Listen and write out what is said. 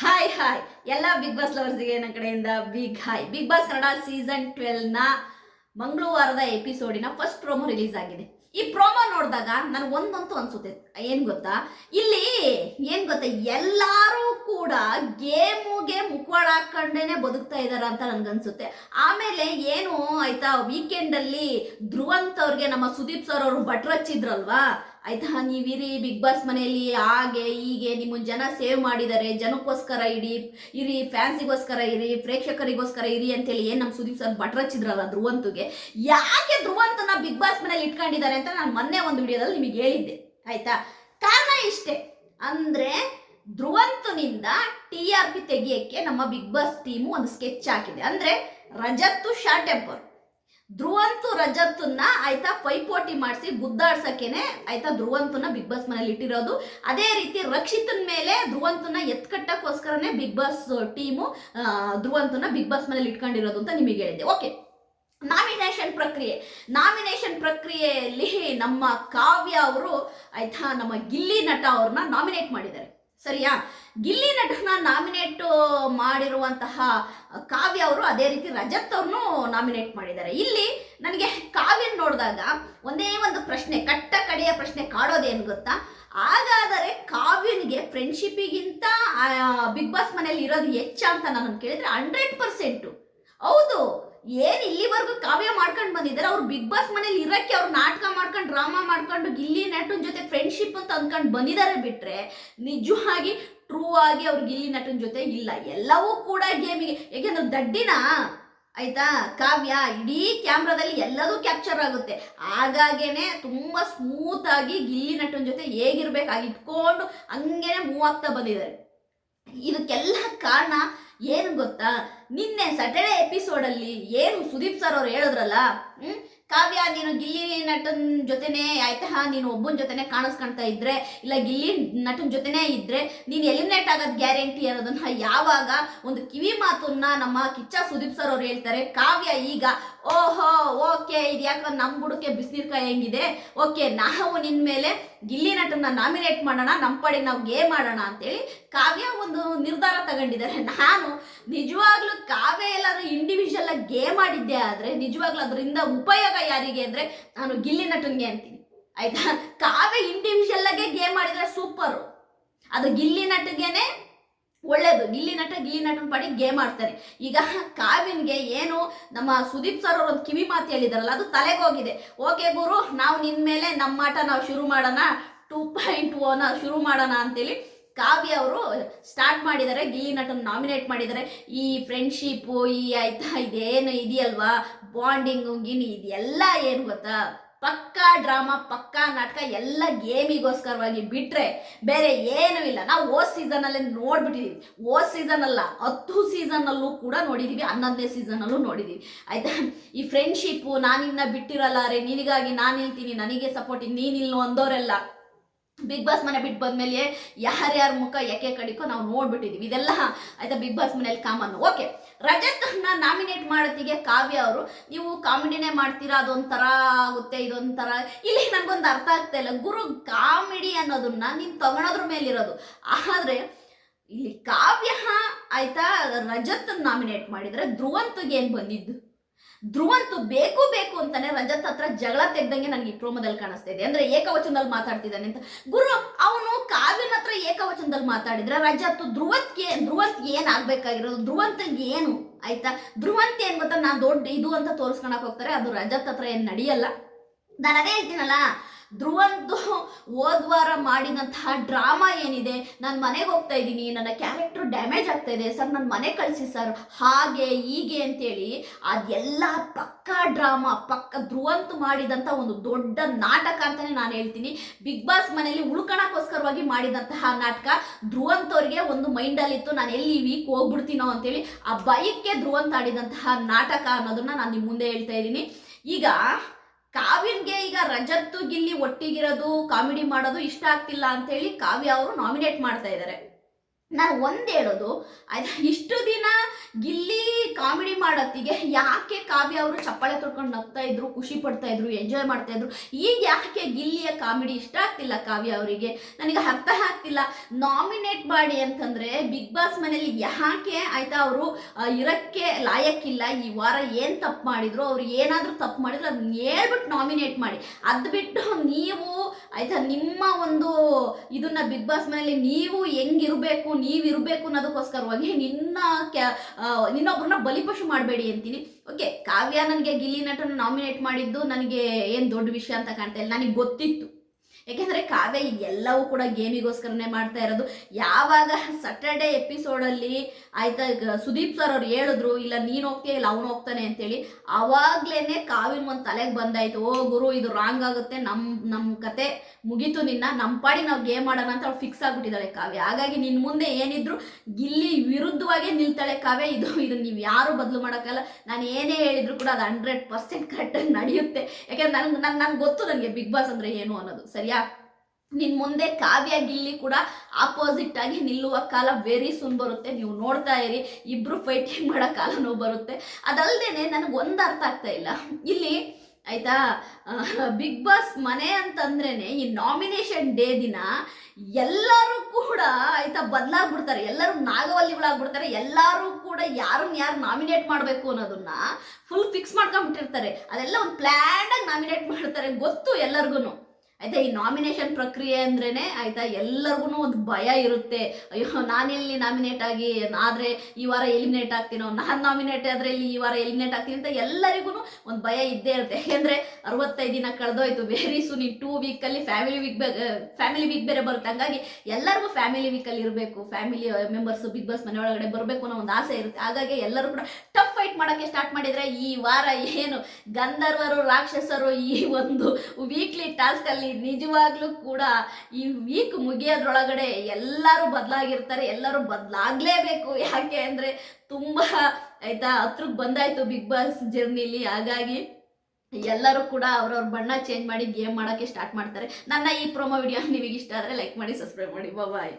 Hi hi ಎಲ್ಲ big boss ಲವರ್ಸ್ಗೆ ನನ್ನ ಕಡೆಯಿಂದ big hi Bigg Boss Kannada season ಟ್ವೆಲ್ನ ಮಂಗಳವಾರದ ಎಪಿಸೋಡಿನ ಫಸ್ಟ್ ಪ್ರೋಮೋ ರಿಲೀಸ್ ಆಗಿದೆ. ಈ ಪ್ರೋಮೋ ನೋಡಿದಾಗ ನನಗೆ ಒಂದಂತೂ ಅನಿಸುತ್ತೆ. ಏನು ಗೊತ್ತಾ? ಇಲ್ಲಿ ಏನು ಗೊತ್ತಾ? ಎಲ್ಲರೂ ಕೂಡ ಗೇಮುಗೆ ಮುಖವಾಡ ಹಾಕೊಂಡೇನೆ ಬದುಕ್ತಾ ಇದ್ದಾರೆ ಅಂತ ನನ್ಗನ್ಸುತ್ತೆ ಆಮೇಲೆ ಏನು ಆಯಿತಾ? ವೀಕೆಂಡಲ್ಲಿ ಧ್ರುವಂತ್ ಅವ್ರಿಗೆ ನಮ್ಮ ಸುದೀಪ್ ಸರ್ ಅವರು ಬಟ್ರಚ್ಚಿದ್ರಲ್ವಾ ಆಯ್ತಾ, ನೀವಿರಿ ಬಿಗ್ ಬಾಸ್ ಮನೆಯಲ್ಲಿ ಹಾಗೆ ಹೀಗೆ ನಿಮ್ಮನ್ನು ಜನ ಸೇವ್ ಮಾಡಿದ್ದಾರೆ ಜನಕ್ಕೋಸ್ಕರ ಇಡಿ ಇರಿ, ಫ್ಯಾನ್ಸಿಗೋಸ್ಕರ ಇರಿ, ಪ್ರೇಕ್ಷಕರಿಗೋಸ್ಕರ ಇರಿ ಅಂತೇಳಿ ಏನು ನಮ್ಮ ಸುದೀಪ್ ಸರ್ ಬಟ್ರಚ್ಚಿದ್ರಲ್ಲ ಧ್ರುವಂತುಗೆ. ಯಾಕೆ ಧ್ರುವಂತನ ಬಿಗ್ ಬಾಸ್ ಮನೇಲಿ ಇಟ್ಕೊಂಡಿದ್ದಾರೆ ಅಂತ ನಾನು ಮೊನ್ನೆ ಒಂದು ವಿಡಿಯೋದಲ್ಲಿ ನಿಮಗೆ ಹೇಳಿದ್ದೆ. ಆಯ್ತಾ? ಕಾರಣ ಇಷ್ಟೇ. ಅಂದರೆ ಧ್ರುವಂತನಿಂದ ಟಿ ಆರ್ ಪಿ ತೆಗಿಯಕ್ಕೆ ನಮ್ಮ ಬಿಗ್ ಬಾಸ್ ಟೀಮು ಒಂದು ಸ್ಕೆಚ್ ಹಾಕಿದೆ. ಅಂದರೆ ರಜತ್ತು ಶಾರ್ಟ್ ಟೆಂಪರ್ ಧ್ರುವಂತು ರಜತ್ತನ್ನ ಆಯ್ತಾ ಪೈಪೋಟಿ ಮಾಡಿಸಿ ಗುದ್ದಾಡ್ಸಕ್ಕೇನೆ ಆಯ್ತಾ ಧ್ರುವಂತನ ಬಿಗ್ ಬಾಸ್ ಮನೇಲಿ ಇಟ್ಟಿರೋದು. ಅದೇ ರೀತಿ ರಕ್ಷಿತನ ಮೇಲೆ ಧ್ರುವಂತನ ಎತ್ಕಟ್ಟಕ್ಕೋಸ್ಕರನೇ ಬಿಗ್ ಬಾಸ್ ಟೀಮು ಧ್ರುವಂತನ ಬಿಗ್ ಬಾಸ್ ಮನೇಲಿ ಇಟ್ಕೊಂಡಿರೋದು ಅಂತ ನಿಮಗೆ ಹೇಳಿದೆ ಓಕೆ. ನಾಮಿನೇಷನ್ ಪ್ರಕ್ರಿಯೆ. ನಾಮಿನೇಷನ್ ಪ್ರಕ್ರಿಯೆಯಲ್ಲಿ ನಮ್ಮ ಕಾವ್ಯ ಅವರು ಆಯ್ತಾ ನಮ್ಮ ಗಿಲ್ಲಿ ನಟ ಅವ್ರನ್ನ ನಾಮಿನೇಟ್ ಮಾಡಿದ್ದಾರೆ. ಸರಿಯಾ? ಗಿಲ್ಲಿ ನಟನ ನಾಮಿನೇಟ್ ಮಾಡಿರುವಂತಹ ಕಾವ್ಯ ಅವರು ಅದೇ ರೀತಿ ರಜತ್ ಅವ್ರನ್ನೂ ನಾಮಿನೇಟ್ ಮಾಡಿದ್ದಾರೆ. ಇಲ್ಲಿ ನನಗೆ ಕಾವ್ಯ ನೋಡಿದಾಗ ಒಂದೇ ಒಂದು ಪ್ರಶ್ನೆ, ಕಟ್ಟ ಕಡೆಯ ಪ್ರಶ್ನೆ ಕಾಡೋದೇನು ಗೊತ್ತಾ? ಹಾಗಾದರೆ ಕಾವ್ಯನಿಗೆ ಫ್ರೆಂಡ್ಶಿಪ್ಪಿಗಿಂತ ಬಿಗ್ ಬಾಸ್ ಮನೇಲಿ ಇರೋದು ಹೆಚ್ಚ ಅಂತ ನಾನು ಕೇಳಿದ್ರೆ ಹಂಡ್ರೆಡ್ ಪರ್ಸೆಂಟು ಹೌದು. ಏನ್ ಇಲ್ಲಿವರೆಗೂ ಕಾವ್ಯ ಮಾಡ್ಕೊಂಡು ಬಂದಿದ್ದಾರೆ? ಅವ್ರು ಬಿಗ್ ಬಾಸ್ ಮನೇಲಿ ಇರಕ್ಕೆ ಅವ್ರು ನಾಟಕ ಮಾಡ್ಕೊಂಡು, ಡ್ರಾಮಾ ಮಾಡ್ಕೊಂಡು, ಗಿಲ್ಲಿ ನಟನ್ ಜೊತೆ ಫ್ರೆಂಡ್ಶಿಪ್ ಅಂತ ಅಂದ್ಕೊಂಡು ಬಂದಿದ್ದಾರೆ ಬಿಟ್ರೆ ನಿಜವಾಗಿ ಟ್ರೂ ಆಗಿ ಅವ್ರು ಗಿಲ್ಲಿ ನಟನ್ ಜೊತೆ ಇಲ್ಲ. ಎಲ್ಲವೂ ಕೂಡ ಗೇಮಿಗೆ ಯಾಕೆಂದ್ರೆ ದಡ್ಡಿನ? ಆಯ್ತಾ? ಕಾವ್ಯ ಇಡೀ ಕ್ಯಾಮ್ರಾದಲ್ಲಿ ಎಲ್ಲದೂ ಕ್ಯಾಪ್ಚರ್ ಆಗುತ್ತೆ. ಹಾಗಾಗೇನೆ ತುಂಬಾ ಸ್ಮೂತ್ ಆಗಿ ಗಿಲ್ಲಿ ನಟನ್ ಜೊತೆ ಹೇಗಿರ್ಬೇಕಾಗಿ ಇಟ್ಕೊಂಡು ಹಂಗೇನೆ ಮೂವ್ ಆಗ್ತಾ ಬಂದಿದ್ದಾರೆ. ಇದಕ್ಕೆಲ್ಲ ಕಾರಣ ಏನು ಗೊತ್ತಾ? ನಿನ್ನೆ ಸ್ಯಾಟರ್ಡೆ ಎಪಿಸೋಡಲ್ಲಿ ಏನು ಸುದೀಪ್ ಸರ್ ಅವ್ರು ಹೇಳಿದ್ರಲ್ಲ? ಹ್ಮ್? ಕಾವ್ಯ, ನೀನು ಗಿಲ್ಲಿ ನಟನ್ ಜೊತೆನೇ ಆಯ್ತಾ? ನೀನು ಒಬ್ಬನ ಜೊತೆನೆ ಕಾಣಿಸ್ಕೊಂತ ಇದ್ರೆ? ಇಲ್ಲ ಗಿಲ್ಲಿ ನಟನ್ ಜೊತೆನೇ ಇದ್ರೆ ನೀನು ಎಲಿಮಿನೇಟ್ ಆಗೋದು ಗ್ಯಾರಂಟಿ ಅನ್ನೋದನ್ನ ಯಾವಾಗ ಒಂದು ಕಿವಿ ಮಾತನ್ನ ನಮ್ಮ ಕಿಚ್ಚ ಸುದೀಪ್ ಸರ್ ಅವ್ರು ಹೇಳ್ತಾರೆ. ಕಾವ್ಯ ಈಗ, ಓಹೋ ಓಕೆ ಇದು ಯಾಕಂದ್ರೆ ನಮ್ಮ ಬುಡಕ್ಕೆ ಬಿಸಿನೀರ್ಕಾಯಿ ಹೆಂಗಿದೆ? ಓಕೆ ನಾವು ನಿನ್ನ ಮೇಲೆ ಗಿಲ್ಲಿ ನಟನ್ನ ನಾಮಿನೇಟ್ ಮಾಡೋಣ ನಮ್ಮ ಪಡೆಗೆ ನಾವು ಗೇಮ್ ಮಾಡೋಣ ಅಂತೇಳಿ ಕಾವ್ಯ ಒಂದು ನಿರ್ಧಾರ ತಗೊಂಡಿದ್ದಾರೆ. ನಾನು ನಿಜವಾಗ್ಲೂ ಕಾವ್ಯ ಎಲ್ಲಾದ್ರೂ ಇಂಡಿವಿಜುವಲ್ ಆಗಿ ಗೇಮ್ ಆಡಿದ್ದೆ ಆದ್ರೆ, ನಿಜವಾಗ್ಲೂ ಅದರಿಂದ ಉಪಯೋಗ ಯಾರಿಗೆ ಅಂದ್ರೆ ನಾನು ಗಿಲ್ಲಿ ನಟನ್ಗೆ ಅಂತೀನಿ. ಆಯ್ತಾ? ಕಾವ್ಯ ಇಂಡಿವಿಜುವಲ್ ಆಗೇ ಗೇಮ್ ಮಾಡಿದ್ರೆ ಸೂಪರ್ ಅದು ಗಿಲ್ಲಿ ನಟಗೆನೆ ಒಳ್ಳೇದು. ಇಲ್ಲಿ ನಟ ಗಿಲ್ಲಿ ನಟನ ಪಾಡಿ ಗೇಮ್ ಆಡ್ತಾರೆ ಈಗ ಕಾವ್ಯನ್ಗೆ ಏನು ನಮ್ಮ ಸುದೀಪ್ ಸರ್ ಅವ್ರ ಒಂದು ಕಿವಿ ಮಾತು ಹೇಳಿದಾರಲ್ಲ, ಅದು ತಲೆಗೆ ಹೋಗಿದೆ. ಓಕೆ ಗುರು, ನಾವು ನಿನ್ನ ಮೇಲೆ ನಮ್ಮ ಆಟ ನಾವು ಶುರು ಮಾಡೋಣ. ಟೂ ಪಾಯಿಂಟ್ ಓನ ಶುರು ಮಾಡೋಣ ಅಂತೇಳಿ ಕಾವ್ಯ ಅವರು ಸ್ಟಾರ್ಟ್ ಮಾಡಿದ್ದಾರೆ ಗಿಲ್ಲಿ ನಟನ್ ನಾಮಿನೇಟ್ ಮಾಡಿದ್ದಾರೆ ಈ ಫ್ರೆಂಡ್ಶಿಪ್ಪು ಈ ಆಯ್ತಾ, ಇದೇನು ಇದೆಯಲ್ವಾ? ಬಾಂಡಿಂಗು ಗಿನಿ ಇದೆಲ್ಲ ಏನು ಗೊತ್ತಾ? ಪಕ್ಕಾ ಡ್ರಾಮಾ, ಪಕ್ಕಾ ನಾಟಕ, ಎಲ್ಲ ಗೇಮಿಗೋಸ್ಕರವಾಗಿ ಬಿಟ್ರೆ ಬೇರೆ ಏನೂ ಇಲ್ಲ. ನಾವು ಓ ಸೀಸನಲ್ಲೇ ನೋಡ್ಬಿಟ್ಟಿದೀವಿ. ಓ ಸೀಸನ್ ಅಲ್ಲ ಹತ್ತು ಸೀಸನಲ್ಲೂ ಕೂಡ ನೋಡಿದೀವಿ, ಹನ್ನೊಂದನೇ ಸೀಸನಲ್ಲೂ ನೋಡಿದೀವಿ. ಆಯ್ತಾ? ಈ ಫ್ರೆಂಡ್ಶಿಪ್ಪು ನಾನಿನ್ನ ಬಿಟ್ಟಿರಲ್ಲ ರೀ, ನಿನಗಾಗಿ ನಾನು ನಿಲ್ತೀನಿ ನನಗೆ ಸಪೋರ್ಟ್ ನೀನಿಲ್ಲ ಅಂದೋರೆಲ್ಲ. ಬಿಗ್ ಬಾಸ್ ಮನೆ ಬಿಟ್ಟು ಬಂದ್ಮೇಲೆ ಯಾರ್ಯಾರ ಮುಖ ಯಾಕೆ ಕಡಿಕೋ ನಾವು ನೋಡ್ಬಿಟ್ಟಿದೀವಿ. ಇದೆಲ್ಲ, ಆಯ್ತಾ ಬಿಗ್ ಬಾಸ್ ಮನೇಲಿ ಕಾಮನ್. ಓಕೆ ರಜತ್ನ ನಾಮಿನೇಟ್ ಮಾಡೋತ್ತಿಗೆ ಕಾವ್ಯ ಅವರು, ನೀವು ಕಾಮಿಡಿನೇ ಮಾಡ್ತೀರಾ, ಅದೊಂಥರ ಆಗುತ್ತೆ, ಇದೊಂಥರ. ಇಲ್ಲಿ ನನಗೊಂದು ಅರ್ಥ ಆಗ್ತಾ ಇಲ್ಲ. ಗುರು, ಕಾಮಿಡಿ ಅನ್ನೋದನ್ನ ನೀನು ತಗೊಳೋದ್ರ ಮೇಲಿರೋದು. ಆದರೆ, ಇಲ್ಲಿ ಕಾವ್ಯ, ಆಯ್ತಾ, ರಜತ್ ನಾಮಿನೇಟ್ ಮಾಡಿದ್ರೆ ಧ್ರುವಂತಗೆ ಏನು ಬಂದಿದ್ದು? ಧ್ರುವಂತು ಬೇಕು ಬೇಕು ಅಂತಾನೆ ರಜತ್ ಹತ್ರ ಜಗಳ ತೆಗ್ದಂಗೆ ನನಗೆ ಈ ಪ್ರೋಮೋದಲ್ಲಿ ಕಾಣಿಸ್ತಾ ಇದೆ. ಅಂದ್ರೆ ಏಕವಚನದಲ್ಲಿ ಮಾತಾಡ್ತಿದ್ದಾನೆ ಅಂತ. ಗುರು, ಅವನು ಕಾವ್ಯನ ಹತ್ರ ಏಕವಚನದಲ್ಲಿ ಮಾತಾಡಿದ್ರೆ ರಜತ್ ಧ್ರುವತ್ಗೆ ಧ್ರುವಂತ್ ಏನ್ ಆಗ್ಬೇಕಾಗಿರೋದು? ಧ್ರುವಂತಂಗೆ ಏನು? ಆಯ್ತಾ? ಧ್ರುವಂತ ಏನ್ ಗೊತ್ತಾ? ನಾನು ದೊಡ್ಡ ಇದು ಅಂತ ತೋರಿಸ್ಕೊಳಕ್ ಹೋಗ್ತಾರೆ. ಅದು ರಜತ್ ಹತ್ರ ಏನ್ ನಡೆಯಲ್ಲ. ನಾನು ಅದೇ ಹೇಳ್ತೀನಲ್ಲ. ಧ್ರುವಂತು ಹೋದ್ವಾರ ಮಾಡಿದಂತಹ ಡ್ರಾಮಾ ಏನಿದೆ? ನಾನು ಮನೆಗೆ ಹೋಗ್ತಾ ಇದ್ದೀನಿ, ನನ್ನ ಕ್ಯಾರೆಕ್ಟರ್ ಡ್ಯಾಮೇಜ್ ಆಗ್ತಾ ಇದೆ, ಸರ್ ನನ್ನ ಮನೆ ಕಳಿಸಿ ಸರ್, ಹಾಗೆ ಹೀಗೆ ಅಂತೇಳಿ ಅದೆಲ್ಲ ಪಕ್ಕಾ ಡ್ರಾಮಾ, ಪಕ್ಕ ಧ್ರುವಂತು ಮಾಡಿದಂಥ ಒಂದು ದೊಡ್ಡ ನಾಟಕ ಅಂತಾನೆ ನಾನು ಹೇಳ್ತೀನಿ. ಬಿಗ್ ಬಾಸ್ ಮನೆಯಲ್ಲಿ ಉಳ್ಕೊಳಕ್ಕೋಸ್ಕರವಾಗಿ ಮಾಡಿದಂತಹ ನಾಟಕ. ಧ್ರುವಂತ್ ಅವ್ರಿಗೆ ಒಂದು ಮೈಂಡಲ್ಲಿತ್ತು, ನಾನು ಎಲ್ಲಿ ವೀಕ್ ಹೋಗ್ಬಿಡ್ತೀನೋ ಅಂತೇಳಿ ಆ ಬೈಕ್ಗೆ ಧ್ರುವಂತ ಆಡಿದಂತಹ ನಾಟಕ ಅನ್ನೋದನ್ನ ನಾನು ನಿಮ್ಮ ಮುಂದೆ ಹೇಳ್ತಾ ಇದ್ದೀನಿ. ಈಗ ಕಾವ್ಯನ್ಗೆ ಈಗ ರಜತ್ತು ಗಿಲ್ಲಿ ಒಟ್ಟಿಗಿರೋದು, ಕಾಮಿಡಿ ಮಾಡೋದು ಇಷ್ಟ ಆಗ್ತಿಲ್ಲ ಅಂತೇಳಿ ಕಾವ್ಯ ಅವರು ನಾಮಿನೇಟ್ ಮಾಡ್ತಾ ಇದ್ದಾರೆ. ನಾನು ಒಂದು ಹೇಳೋದು ಇಷ್ಟು ದಿನ ಗಿಲ್ಲಿ ಕಾಮಿಡಿ ಮಾಡೋತ್ತಿಗೆ ಯಾಕೆ ಕಾವ್ಯ ಅವರು ಚಪ್ಪಾಳೆ ತೊಡ್ಕೊಂಡು ನಗ್ತಾ ಇದ್ರು, ಖುಷಿ ಪಡ್ತಾ ಇದ್ರು ಎಂಜಾಯ್ ಮಾಡ್ತಾ ಇದ್ರು, ಈಗ ಯಾಕೆ ಗಿಲ್ಲಿಯ ಕಾಮಿಡಿ ಇಷ್ಟ ಆಗ್ತಿಲ್ಲ ಕಾವ್ಯ ಅವರಿಗೆ? ನನಗೆ ಅರ್ಥ ಆಗ್ತಿಲ್ಲ. ನಾಮಿನೇಟ್ ಮಾಡಿ ಅಂತಂದ್ರೆ ಬಿಗ್ ಬಾಸ್ ಮನೇಲಿ ಯಾಕೆ ಆಯ್ತಾ ಅವರು ಇರಕ್ಕೆ ಲಾಯಕ್ಕಿಲ್ಲ, ಈ ವಾರ ಏನು ತಪ್ಪು ಮಾಡಿದ್ರು, ಅವ್ರು ಏನಾದರೂ ತಪ್ಪು ಮಾಡಿದ್ರು ಅದನ್ನ ಹೇಳ್ಬಿಟ್ಟು ನಾಮಿನೇಟ್ ಮಾಡಿ. ಅದು ಬಿಟ್ಟು ನೀವು, ಆಯ್ತಾ ನಿಮ್ಮ ಒಂದು ಇದನ್ನ ಬಿಗ್ ಬಾಸ್ ಮನೇಲಿ ನೀವು ಹೆಂಗಿರ್ಬೇಕು ನೀವು ಇರಬೇಕು ಅನ್ನೋದಕ್ಕೋಸ್ಕರವಾಗಿ ನಿನ್ನ ಕ್ಯಾ ನಿನ್ನೊಬ್ಬರನ್ನ ಬಲಿಪಶು ಮಾಡಬೇಡಿ ಅಂತೀನಿ. ಓಕೆ ಕಾವ್ಯ ನನಗೆ ಗಿಲ್ಲಿ ನಟನ ನಾಮಿನೇಟ್ ಮಾಡಿದ್ದು ನನಗೆ ಏನು ದೊಡ್ಡ ವಿಷಯ ಅಂತ ಕಾಣ್ತಾ ಇಲ್ಲ, ನನಗೆ ಗೊತ್ತಿತ್ತು. ಯಾಕೆಂದರೆ ಕಾವ್ಯ ಎಲ್ಲವೂ ಕೂಡ ಗೇಮಿಗೋಸ್ಕರನೇ ಮಾಡ್ತಾ ಇರೋದು. ಯಾವಾಗ ಸಟರ್ಡೆ ಎಪಿಸೋಡಲ್ಲಿ ಆಯ್ತಾ ಸುದೀಪ್ ಸರ್ ಅವ್ರು ಹೇಳಿದ್ರು, ಇಲ್ಲ, ನೀನು ಹೋಗ್ತೀಯ, ಇಲ್ಲ, ಅವನು ಹೋಗ್ತಾನೆ ಅಂತೇಳಿ, ಅವಾಗ್ಲೇನೆ ಕಾವಿನ ಒಂದು ತಲೆಗೆ ಬಂದಾಯ್ತು. ಓ ಗುರು, ಇದು ರಾಂಗ್ ಆಗುತ್ತೆ. ನಮ್ಮ ನಮ್ಮ ಕತೆ ಮುಗೀತು ನಿನ್ನ. ನಮ್ಮ ಪಾಡಿ ನಾವು ಗೇಮ್ ಮಾಡೋಣ ಅಂತ ಅವ್ಳು ಫಿಕ್ಸ್ ಆಗ್ಬಿಟ್ಟಿದ್ದಾಳೆ ಕಾವ್ಯ. ಹಾಗಾಗಿ ನಿನ್ನ ಮುಂದೆ ಏನಿದ್ರು ಗಿಲ್ಲಿ ವಿರುದ್ಧವಾಗೇ ನಿಲ್ತಾಳೆ ಕಾವ್ಯ. ಇದು ಇದು ನೀವು ಯಾರು ಬದಲು ಮಾಡೋಕ್ಕಲ್ಲ ನಾನು ಏನೇ ಹೇಳಿದ್ರು ಕೂಡ ಅದು ಹಂಡ್ರೆಡ್ ಪರ್ಸೆಂಟ್ ಕರೆಕ್ಟಾಗಿ ನಡೆಯುತ್ತೆ. ಯಾಕಂದ್ರೆ ನನಗೆ, ನನ್, ನನ್ಗೆ ಗೊತ್ತು ನನಗೆ ಬಿಗ್ ಬಾಸ್ ಅಂದರೆ ಏನು ಅನ್ನೋದು. ಸರಿಯಾ? ನಿನ್ ಮುಂದೆ ಕಾವ್ಯ ಗಿಲ್ಲಿ ಕೂಡ ಆಪೋಸಿಟ್ ಆಗಿ ನಿಲ್ಲುವ ಕಾಲ ವೆರಿ ಸೂನ್ ಬರುತ್ತೆ. ನೀವು ನೋಡ್ತಾ ಇರಿ, ಇಬ್ರು ಫೈಟಿಂಗ್ ಮಾಡೋ ಕಾಲನೂ ಬರುತ್ತೆ. ಅದಲ್ದೇನೆ ನನಗೆ ಒಂದು ಅರ್ಥ ಆಗ್ತಾ ಇಲ್ಲ. ಇಲ್ಲಿ ಆಯ್ತಾ ಬಿಗ್ ಬಾಸ್ ಮನೆ ಅಂತಂದ್ರೇನೆ ಈ ನಾಮಿನೇಷನ್ ಡೇ ದಿನ ಎಲ್ಲರೂ ಕೂಡ ಆಯ್ತಾ ಬದಲಾಗ್ಬಿಡ್ತಾರೆ. ಎಲ್ಲರೂ ನಾಗವಲ್ಲಿಗಳಾಗ್ಬಿಡ್ತಾರೆ. ಎಲ್ಲರೂ ಕೂಡ ಯಾರನ್ನ ಯಾರು ನಾಮಿನೇಟ್ ಮಾಡಬೇಕು ಅನ್ನೋದನ್ನ ಫುಲ್ ಫಿಕ್ಸ್ ಮಾಡ್ಕೊಂಡ್ಬಿಟ್ಟಿರ್ತಾರೆ. ಅದೆಲ್ಲ ಒಂದು ಪ್ಲ್ಯಾನ್ ಆಗಿ ನಾಮಿನೇಟ್ ಮಾಡ್ತಾರೆ ಗೊತ್ತು ಎಲ್ಲರಿಗೂ ಆಯ್ತಾ ಈ ನಾಮಿನೇಷನ್ ಪ್ರಕ್ರಿಯೆ ಅಂದ್ರೇನೆ ಆಯ್ತಾ ಎಲ್ಲರಿಗೂ ಒಂದು ಭಯ ಇರುತ್ತೆ. ಅಯ್ಯೋ, ನಾನೆಲ್ಲಿ ನಾಮಿನೇಟ್ ಆಗಿ, ಆದರೆ ಈ ವಾರ ಎಲಿಮಿನೇಟ್ ಆಗ್ತೀನೋ, ನಾನು ನಾಮಿನೇಟ್ ಆದ್ರೆ ಇಲ್ಲಿ ಈ ವಾರ ಎಲಿಮಿನೇಟ್ ಆಗ್ತೀನಿ ಅಂತ ಎಲ್ಲರಿಗೂ ಒಂದು ಭಯ ಇದ್ದೇ ಇರುತ್ತೆ. ಯಾಕೆಂದರೆ ಅರವತ್ತೈದು ದಿನ ಕಳೆದೋಯ್ತು. ವೆರಿ ಸುನಿ ಟೂ ವೀಕಲ್ಲಿ ಫ್ಯಾಮಿಲಿ ವೀಕ್ ಫ್ಯಾಮಿಲಿ ವೀಕ್ ಬೇರೆ ಬರುತ್ತೆ. ಹಂಗಾಗಿ ಎಲ್ಲರಿಗೂ ಫ್ಯಾಮಿಲಿ ವೀಕಲ್ಲಿ ಇರಬೇಕು. ಫ್ಯಾಮಿಲಿ ಮೆಂಬರ್ಸ್ ಬಿಗ್ ಬಾಸ್ ಮನೆ ಒಳಗಡೆ ಬರಬೇಕು ಅನ್ನೋ ಒಂದು ಆಸೆ ಇರುತ್ತೆ. ಹಾಗಾಗಿ ಎಲ್ಲರೂ ಕೂಡ ಟಫ್ ಫೈಟ್ ಮಾಡೋಕ್ಕೆ ಸ್ಟಾರ್ಟ್ ಮಾಡಿದರೆ ಈ ವಾರ ಏನು ಗಂಧರ್ವರು, ರಾಕ್ಷಸರು ಈ ಒಂದು ವೀಕ್ಲಿ ಟಾಸ್ಕಲ್ಲಿ ನಿಜವಾಗ್ಲೂ ಕೂಡ ಈ ವೀಕ್ ಮುಗಿಯೋದ್ರೊಳಗಡೆ ಎಲ್ಲರೂ ಬದಲಾಗಿರ್ತಾರೆ, ಎಲ್ಲರೂ ಬದಲಾಗಲೇಬೇಕು. ಯಾಕೆ ಅಂದರೆ ತುಂಬ ಆಯಿತಾ ಹತ್ರಕ್ಕೆ ಬಂದಾಯಿತು ಬಿಗ್ ಬಾಸ್ ಜರ್ನಿಲಿ ಹಾಗಾಗಿ ಎಲ್ಲರೂ ಕೂಡ ಅವ್ರವ್ರ ಬಣ್ಣ ಚೇಂಜ್ ಮಾಡಿ ಗೇಮ್ ಮಾಡೋಕ್ಕೆ ಸ್ಟಾರ್ಟ್ ಮಾಡ್ತಾರೆ. ನನ್ನ ಈ ಪ್ರೊಮೋ ವಿಡಿಯೋ ನಿಮಗೆ ಇಷ್ಟ ಆದರೆ ಲೈಕ್ ಮಾಡಿ ಸಬ್ಸ್ಕ್ರೈಬ್ ಮಾಡಿ. ಬಾಯ್